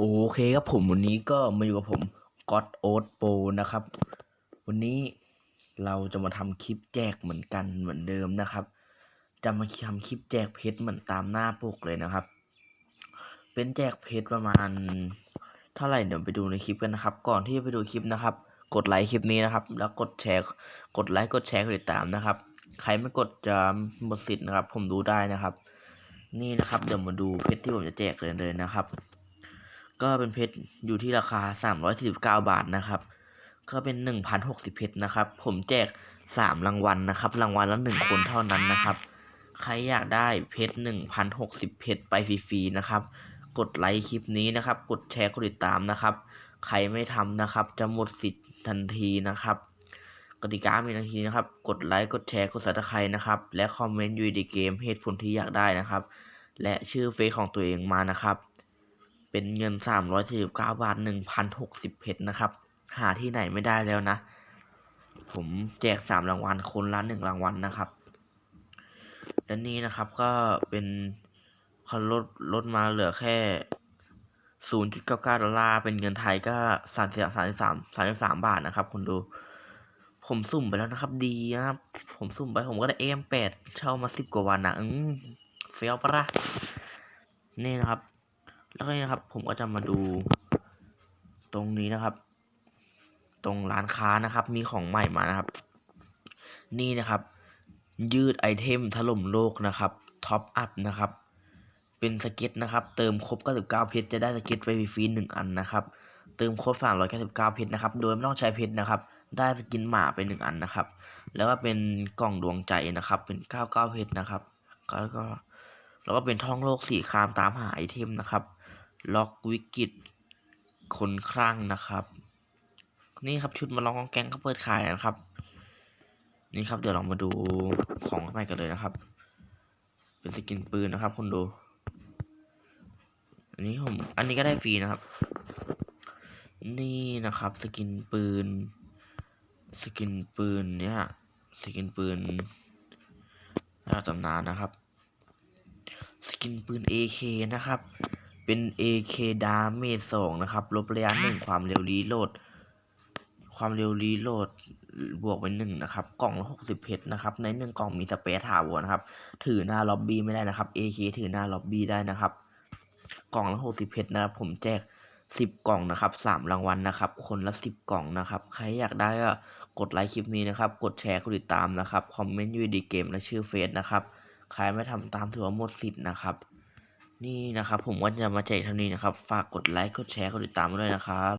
โอเคครับผมวันนี้ก็มาอยู่กับผมก็ d โอ๊ตโปนะครับ วันนี้เราจะมาทำคลิปแจกเหมือนกันเหมือนเดิมนะครับ จะมาทำคลิปแจกเพชรเหมือนตามหน้าปกเลยนะครับ เป็นแจกเพชรประมาณเท่าไหร่เดี๋ยวไปดูในคลิปกันนะครับ ก่อนที่จะไปดูคลิปนะครับ กดไลค์คลิปนี้นะครับ แล้วกดแชร์ กดไลค์กดแชร์กดติดตามนะครับ ใครไม่กดจะหมดสิทธิ์นะครับ ผมดูได้นะครับ นี่นะครับเดี๋ยวมาดูเพชรที่ผมจะแจกเลยเลยนะครับ ก็เป็นเพชรอยู่ที่ราคา 349 บาทนะครับ ก็เป็น 1,060 เพชรนะครับ ผมแจก 3 รางวัลนะครับ รางวัลละ 1 คนเท่านั้นนะครับ ใครอยากได้เพชร 1,060 เพชรไปฟรีๆนะครับ กดไลค์คลิปนี้นะครับ กดแชร์ กดติดตามนะครับ ใครไม่ทำนะครับ จะหมดสิทธิ์ทันทีนะครับ กติกามีทันทีนะครับ กดไลค์ กดแชร์ กดซับสไครนะครับ และคอมเมนต์อยู่ในเกมเหตุผลที่อยากได้นะครับ และชื่อเฟซของตัวเองมานะครับ เป็นเงิน349บาท1,060เพชรนะครับ หาที่ไหนไม่ได้แล้วนะ ผมแจก3รางวัลคนละ1รางวัลนะครับและนี่นะครับก็เป็นเขาลดลดมาเหลือแค่0.99ดอลลาร์เป็นเงินไทยก็33 33 33บาทนะครับคุณดู ผมสุ่มไปแล้วนะครับ ดีนะครับ ผมสุ่มไปผมก็ได้ AM8 เช่ามา10กว่าวันนะอืมเฟี้ยวปะละนี่นะครับ แล้วก็นี่นะครับ ผมก็จะมาดูตรงนี้นะครับ ตรงร้านค้านะครับ มีของใหม่มานะครับ นี่นะครับ ยืดไอเทมถล่มโลกนะครับท็อปอัพนะครับ เป็นสเก็ตนะครับ เติมครบ99เพชรจะได้สเก็ตไปฟรีหนึ่งอันนะครับ เติมครบ399เพชรนะครับ โดยไม่ต้องใช้เพชรนะครับ ได้สกินหมาไปหนึ่งอันนะครับ แล้วก็เป็นกล่องดวงใจนะครับ เป็น99เพชรนะครับแล้วก็แล้วก็เป็นท่องโลกสี่คามตามหาไอเทมนะครับ ล็อกวิกฤตคนคลั่งนะครับ นี่ครับชุดมาลองกองแกงเขาเปิดขายนะครับ นี่ครับเดี๋ยวเรามาดูของข้างในกันเลยนะครับ เป็นสกินปืนนะครับคุณดูอันนี้ผมอันนี้ก็ได้ฟรีนะครับ นี่นะครับ สกินปืน สกินปืนเนี่ยสกินปืนระดับตำนานนะครับ สกินปืน AK นะครับ เป็น AK ดาเมจสองนะครับ ลบระยะหนึ่งความเร็วรีโหลด ความเร็วรีโหลดบวกไปหนึ่งนะครับ กล่องละหกสิบเพชรนะครับ ในหนึ่งกล่องมีสเปซถาวรนะครับ ถือหน้าล็อบบี้ไม่ได้นะครับ AK ถือหน้าล็อบบี้ได้นะครับ กล่องละหกสิบเพชรนะครับ ผมแจกสิบกล่องนะครับสามรางวัลนะครับ คนละสิบกล่องนะครับ ใครอยากได้ก็กดไลค์คลิปนี้นะครับ กดแชร์กดติดตามนะครับ คอมเมนต์อยู่ดีเกมและชื่อเฟซนะครับ ใครไม่ทำตามถือว่าหมดสิทธิ์นะครับ นี่นะครับผมก็จะมาแจกเท่านี้นะครับ ฝากกดไลค์ กดแชร์ กดติดตามมาด้วยนะครับ